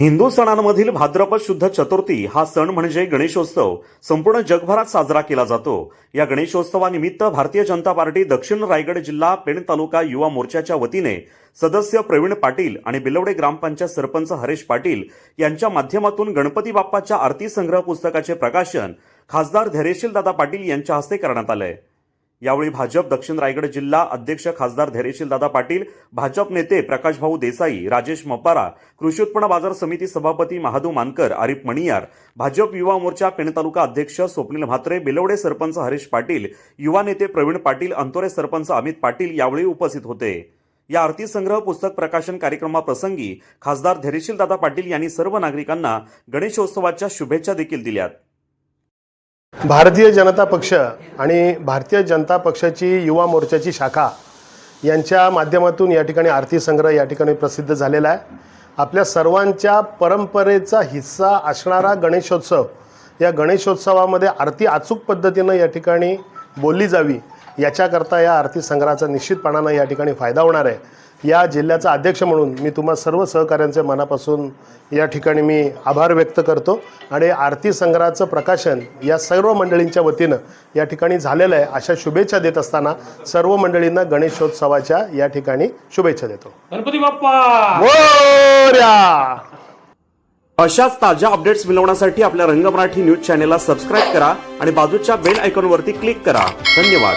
हिंदू सणांमधील भाद्रपद शुद्ध चतुर्थी हा सण म्हणजे गणेशोत्सव. संपूर्ण जगभरात साजरा केला जातो. या गणेशोत्सवानिमित्त भारतीय जनता पार्टी दक्षिण रायगड जिल्हा पेण तालुका युवा मोर्चाच्या वतीने सदस्य प्रवीण पाटील आणि बिलवडे ग्रामपंचायत सरपंच हरेश पाटील यांच्या माध्यमातून गणपती बाप्पाच्या आरती संग्रह पुस्तकाचे प्रकाशन खासदार धैर्यशील दादा पाटील यांच्या हस्ते करण्यात आलंय. यावेळी भाजप दक्षिण रायगड जिल्हा अध्यक्ष खासदार धैर्यशील दादा पाटील भाजप नेते प्रकाशभाऊ देसाई राजेश मपारा कृषी उत्पन्न बाजार समिती सभापती महादू मानकर आरिफ मणियार भाजप युवा मोर्चा पेण तालुका अध्यक्ष स्वप्नील म्हात्रे बिलवडे सरपंच हरीश पाटील युवा नेते प्रवीण पाटील अंतोरे सरपंच अमित पाटील यावेळी उपस्थित होते. या आरती संग्रह पुस्तक प्रकाशन कार्यक्रमाप्रसंगी खासदार धैर्यशील दादा पाटील यांनी सर्व नागरिकांना गणेशोत्सवाच्या शुभेच्छा देखील दिल्यात. भारतीय जनता पक्ष आणि भारतीय जनता पक्षाची युवा मोर्चाची शाखा यांच्या माध्यमातून या ठिकाणी आरती संग्रह या ठिकाणी प्रसिद्ध झालेला आहे. आपल्या सर्वांच्या परंपरेचा हिस्सा असणारा गणेशोत्सव या गणेशोत्सवामध्ये आरती अचूक पद्धतीनं या ठिकाणी बोलली जावी. याच्याकरता या आरती संग्रहाचा निश्चितपणानं या ठिकाणी फायदा होणार आहे. या जिल्ह्याचा अध्यक्ष म्हणून मी तुम्हा सर्व सहकाऱ्यांचे मनापासून या ठिकाणी मी आभार व्यक्त करतो आणि आरती संग्रहाचं प्रकाशन या सर्व मंडळींच्या वतीनं या ठिकाणी झालेलं आहे. अशा शुभेच्छा देत असताना सर्व मंडळींना गणेशोत्सवाच्या या ठिकाणी शुभेच्छा देतो. गणपती बाप्पा! मोरया! अशाच ताज्या अपडेट्स मिळवण्यासाठी आपल्या रंग मराठी न्यूज चॅनेलला सबस्क्राईब करा आणि बाजूच्या बेल आयकॉनवरती क्लिक करा. धन्यवाद.